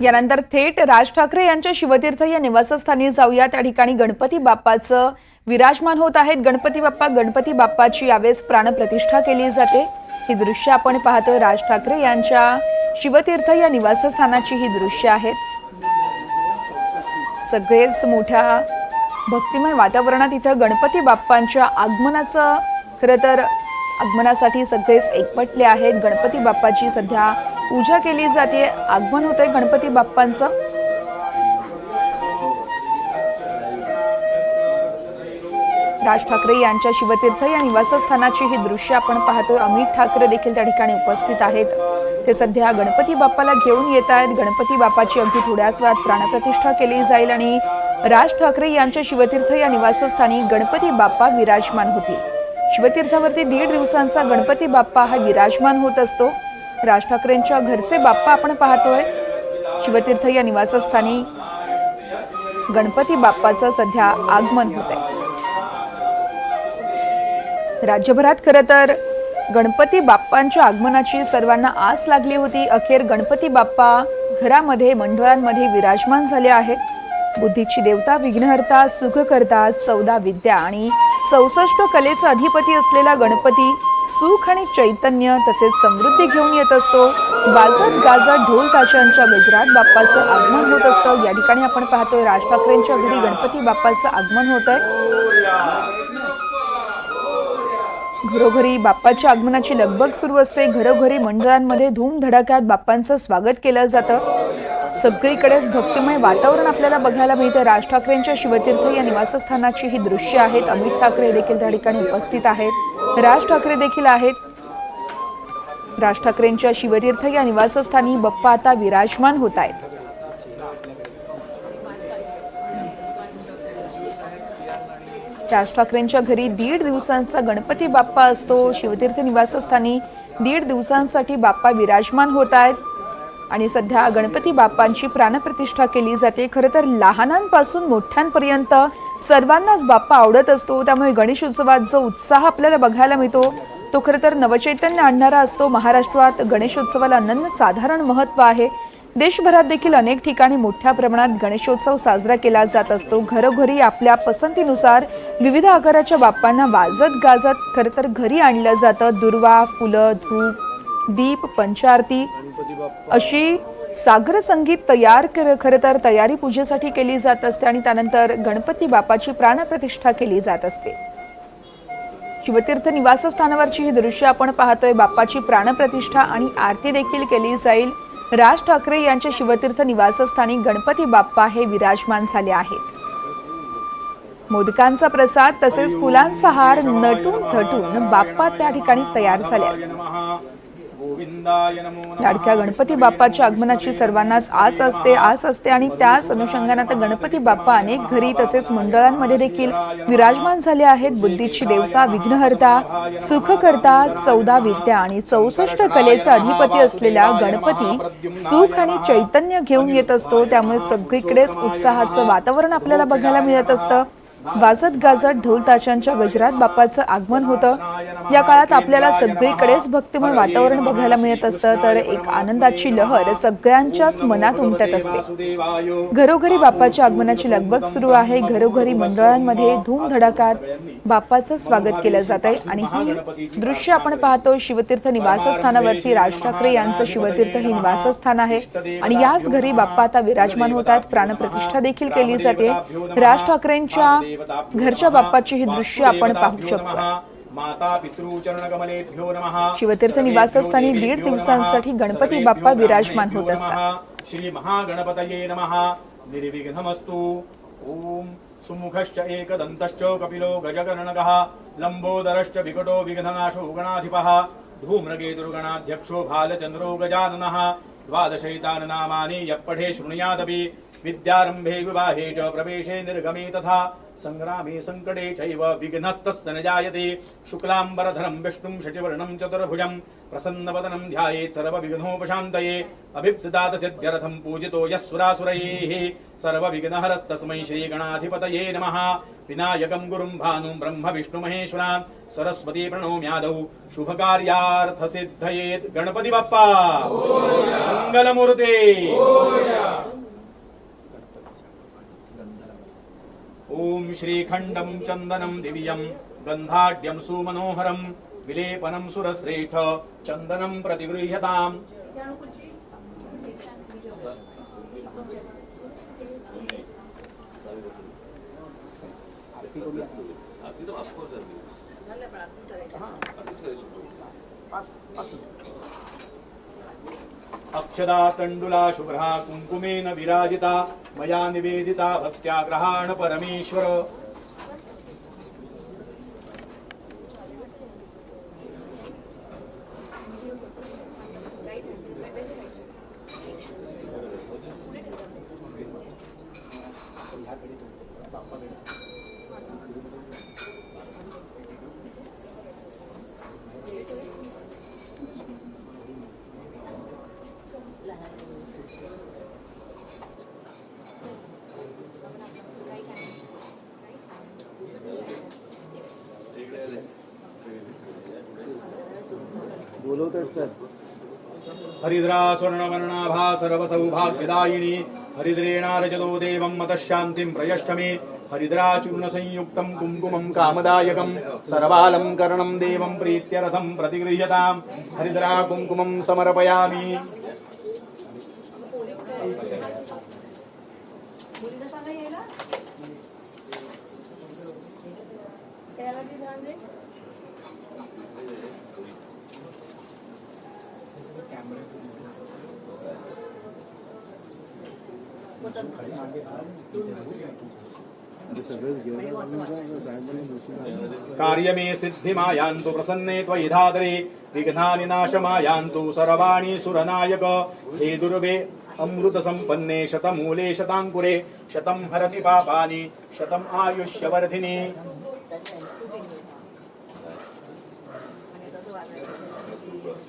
यानंतर थेट राज ठाकरे यांच्या शिवतीर्थ या निवासस्थानी जाऊया. त्या ठिकाणी गणपती बाप्पाचं विराजमान होत आहेत. गणपती बाप्पा गणपती बाप्पाची यावेळेस प्राणप्रतिष्ठा केली जाते. ही दृश्य आपण पाहतोय. राज ठाकरे यांच्या शिवतीर्थ या निवासस्थानाची ही दृश्य आहेत. सगळेच मोठ्या भक्तिमय वातावरणात इथं गणपती बाप्पांच्या आगमनाचं खरं तर आगमनासाठी सगळेच एकपटले आहेत. गणपती बाप्पाची सध्या पूजा केली जाते. आगमन होतंय गणपती बाप्पांचं. राज ठाकरे यांच्या शिवतीर्थ या निवासस्थानाची ही दृश्य आपण पाहतोय. अमित ठाकरे देखील त्या ठिकाणी उपस्थित आहेत. ते सध्या गणपती बाप्पाला घेऊन येत आहेत. गणपती बाप्पाची अगदी थोड्याच वेळात प्राणप्रतिष्ठा केली जाईल आणि राज ठाकरे यांच्या शिवतीर्थ या निवासस्थानी गणपती बाप्पा विराजमान होतील. शिवतीर्थावरती दीड दिवसांचा गणपती बाप्पा हा विराजमान होत असतो. राज ठाकरेंच्या घरचे बाप्पा आपण पाहतोय. शिवतीर्थ या निवासस्थानी गणपती बाप्पाचं सध्या आगमन होत आहे राज्यभरात खरं तर गणपती बाप्पांच्या आगमनाची सर्वांना आस लागली होती. अखेर गणपती बाप्पा घरामध्ये मंडळांमध्ये विराजमान झाले आहेत. बुद्धीची देवता विघ्नहर्ता सुखकर्ता चौदा विद्या आणि चौसष्ट कलेचा अधिपती असलेला गणपती सुख आणि चैतन्य तसेच समृद्धी घेऊन येत असतो. वाजत गाजत ढोल ताशांच्या गजरात बाप्पाचं आगमन होत असतं. या ठिकाणी आपण पाहतोय राज ठाकरेंच्या घरी गणपती बाप्पाचं आगमन होत आहे. घरोघरी बाप्पाच्या आगमनाची लगबग सुरू असते. घरोघरी मंडळांमध्ये धूमधडाक्यात बाप्पांचं स्वागत केलं जातं. सगळीकडेच भक्तिमय वातावरण आपल्याला बघायला मिळतं. राज ठाकरेंच्या शिवतीर्थ या निवासस्थानाची ही दृश्य आहेत. अमित ठाकरे देखील त्या ठिकाणी उपस्थित आहेत. राज ठाकरे देखील आहेत. राज ठाकरेंच्या शिवतीर्थ या निवासस्थानी बाप्पा आता विराजमान होत आहेत. राज ठाकरेंच्या घरी दीड दिवसांचा गणपती बाप्पा असतो. शिवतीर्थ निवासस्थानी दीड दिवसांसाठी बाप्पा विराजमान होत आहेत. आणि सध्या गणपती बाप्पांची प्राणप्रतिष्ठा केली जाते. खरं तर लहानांपासून मोठ्यांपर्यंत सर्वांनाच बाप्पा आवडत असतो. त्यामुळे गणेश उत्सवात जो उत्साह आपल्याला बघायला मिळतो तो खरं तर नवचैतन्य आणणारा असतो. महाराष्ट्रात गणेशोत्सवाला अनन्य साधारण महत्त्व आहे. देशभरात देखील अनेक ठिकाणी मोठ्या प्रमाणात गणेशोत्सव साजरा केला जात असतो. घरोघरी आपल्या पसंतीनुसार विविध आकाराच्या बाप्पांना वाजत गाजत खरं तर घरी आणलं जातं. दुर्वा फुलं धूप दीप पंचारती अशी सागर संगीत तयार कर खरं तर तयारी पूजेसाठी केली जात असते आणि त्यानंतर गणपती बाप्पाची प्राणप्रतिष्ठा केली जात असते. शिवतीर्थ निवासस्थानावरची ही दृश्य आपण पाहतोय. बाप्पाची प्राणप्रतिष्ठा आणि आरती देखील केली जाईल. राज ठाकरे यांच्या शिवतीर्थ निवासस्थानी गणपती बाप्पा हे विराजमान झाले आहेत. मोदकांचा प्रसाद तसेच फुलांचा हार नटून थटून बाप्पा त्या ठिकाणी तयार झाल्या. लाडक्या गणपती बाप्पाच्या आगमनाची सर्वांनाच आस असते आस असते आणि त्याच अनुषंगाने आता गणपती बाप्पा अनेक घरी तसेच मंडळांमध्ये देखील विराजमान झाले आहेत. बुद्धीची देवता विघ्नहर्ता सुखकर्ता चौदा विद्या आणि चौसष्ट कलेचा अधिपती असलेला गणपती सुख आणि चैतन्य घेऊन येत असतो. त्यामुळे सगळीकडेच उत्साहाचं वातावरण आपल्याला बघायला मिळत असतं. वाजत गाजत ढोलताशांच्या गजरात बाप्पाचं आगमन होतं. या काळात आपल्याला सगळीकडेच भक्तिमय वातावरण बघायला मिळत असतं तर एक आनंदाची लहर सगळ्यांच्याच मनात उमटत असते. घरोघरी बाप्पाच्या आगमनाची लगबग सुरू आहे. घरोघरी मंडळांमध्ये धूमधडाकात बाप्पाचं स्वागत केलं जात आहे आणि ही दृश्य आपण पाहतो शिवतीर्थ निवासस्थानावरती राज ठाकरे यांचं शिवतीर्थ हे निवासस्थान आहे. आणि याच घरी बाप्पा आता विराजमान होतात. प्राणप्रतिष्ठा देखील केली जाते. राज ठाकरेंच्या घरच्या बाप्पाची ही दृश्य आपण पाहू शकतो. माता पितृचरणकमलेभ्यो नमः शिवतीर्थ निवासस्थानी दीड दिवसांसाठी गणपती बाप्पा विराजमान होत असतात. श्री महागणपतये नमः निर्विघ्नमस्तु। ओम सुमुखश्च एकदन्तश्च कपिलो गजकर्णकः लम्बोदरश्च विकटो विघ्ननाशो गणाधिपः धूम्रकेतुर्गणाध्यक्षो भालचन्द्रो गजाननः द्वादशैताननामानि यः पठे शृणुयादपि विद्यारम्भे विवाहे च प्रवेशे निर्गमे तथा सङ्ग्रामे सङ्कटे चैव विघ्नस्तस्य न जायते शुक्लाम्बरधरं विष्णुं शशिवर्णं चतुर्भुजं प्रसन्नवदनं ध्यायेत् सर्वविघ्नोपशान्तये। अभिप्सितात सिद्ध्यर्थं पूजितो यस्सुरासुरैः सर्वविघ्नहरस्तस्मै श्रीगणाधिपतये नमः। विनायकं गुरुं भानुं ब्रह्म विष्णुमहेश्वरां सरस्वती प्रणोम्यादौ शुभकार्यार्थसिद्धयेत्। गणपति बाप्पा! मङ्गलमूर्ते श्रीखण्डं चन्दनं दिव्यं गन्धाढ्यं सुमनोहरं विलेपनं सुरश्रेष्ठ चन्दनं प्रतिगृह्यताम् अक्षदा तण्डुला शुभ्रा कुङ्कुमेन विराजिता मया निवेदिता भक्त्या ग्रहाण परमेश्वर। बोलवत आहेत सर हरिद्रा स्वर्णवर्णाभा सर्वसौभाग्यदायिनी हरिद्रेणारचतो देवं मतशान्तिं प्रयष्ठमे हरिद्राचूर्णसंयुक्तं कुङ्कुमं कामदायकं सर्वालङ्करणं देवं प्रीत्यरथं प्रतिगृह्यतां हरिद्रा कुङ्कुमं समर्पयामि अरे सगळंच घेऊन साहेबांनी बसून कार्यमे सिद्धिमायान्तु प्रसन्ने त्वयि धातरे विघ्नानि नाशमायान्तु सर्वाणि सुरनायक। हे दुर्वे अमृतसम्पन्ने शतमूले शताङ्कुरे शतं हरति पापानि शतम् आयुष्यवर्धिनी।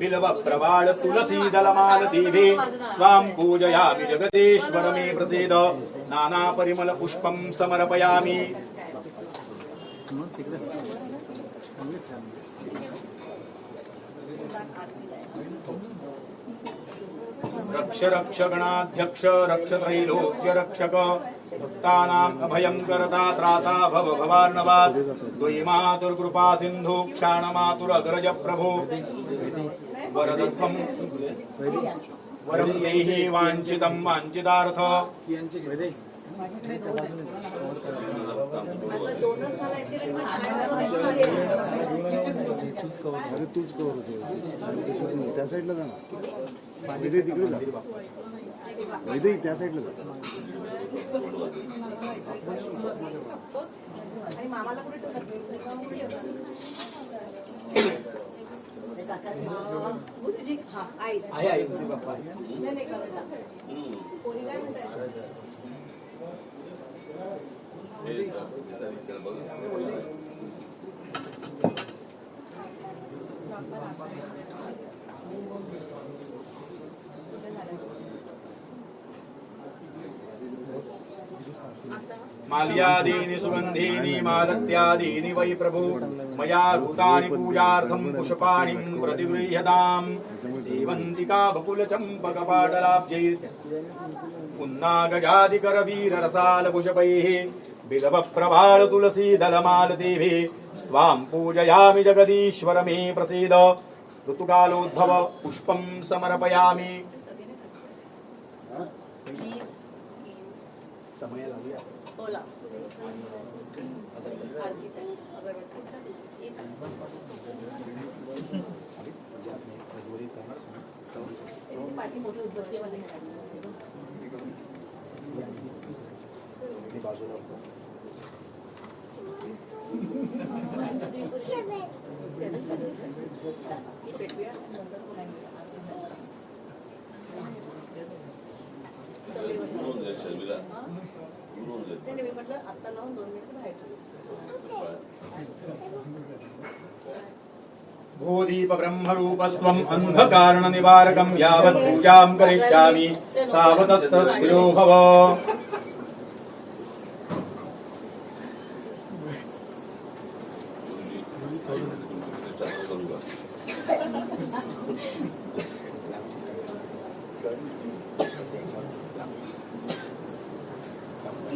ते प्रवाळ तुलसी बकुलचम्पकपाटलाब्जैर्पुन्नागजादिकरवीररसालभुषपैः बिल्वप्रवाळ पूजयामि जगदेश्वर मे प्रसीद नानापरिमलपुष्पं समर्पयामि। रक्ष रक्ष गणाध्यक्ष रक्ष त्रैलोक्य रक्षक। भक्तानाम् अभयं करता त्राता भव भवार्णवात् त्वयि मातुर्कृपा सिन्धु क्षाणमातुरग्रज प्रभो। वरदत्वं वरं यैः वाञ्छितं वाञ्छितार्थ। अरे तूच कवर होते त्या साईडला जा ना वैदे तिकडे जा वैदे त्या साईडला जा आणि मामाला कुठे ठेवलं गुरुजी हा नाही, नाही, करू नका. कोणी काय म्हणताय माल्यादीनि सुगन्धीनि मालत्यादीनि वै प्रभु। मया भूतानि पूजार्थं पुष्पाणिं प्रतिगृह्यताम्। सेवन्तिका बकुलचम्पकपाटलाब्जैः पुन्नागजादिकरवीररसालभुषपैः बिलवप्रभाळ तुलसीदलमालतीभिः स्वां पूजयामि जगदीश्वर मे प्रसीद। ऋतुकालोद्भव पुष्पं समर्पयामि। समय लागूया. बोला. आरतीसाठी अगरबत्ती त्यांची नाही मी म्हटलं आत्ता लावून दोन मिनिटं बाहेर अन्धकारणनिवारकं यावत् पूजां करिष्यामि। तावतत्र स्थिरो भव।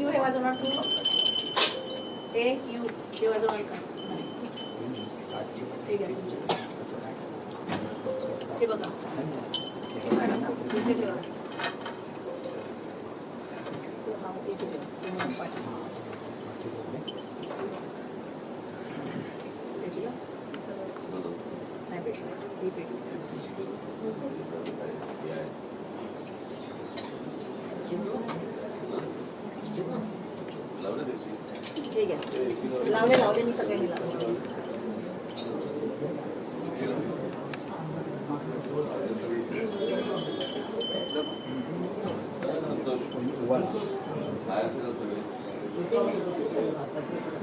यू हे वाजवणार तू? ए यू हे वाजवणार का? ठीक आहे हे बघा. इथे ठेवा. नाही पेटली. ठीक आहे लावले लावले मी सगळ्यांनी लावले त्या काढ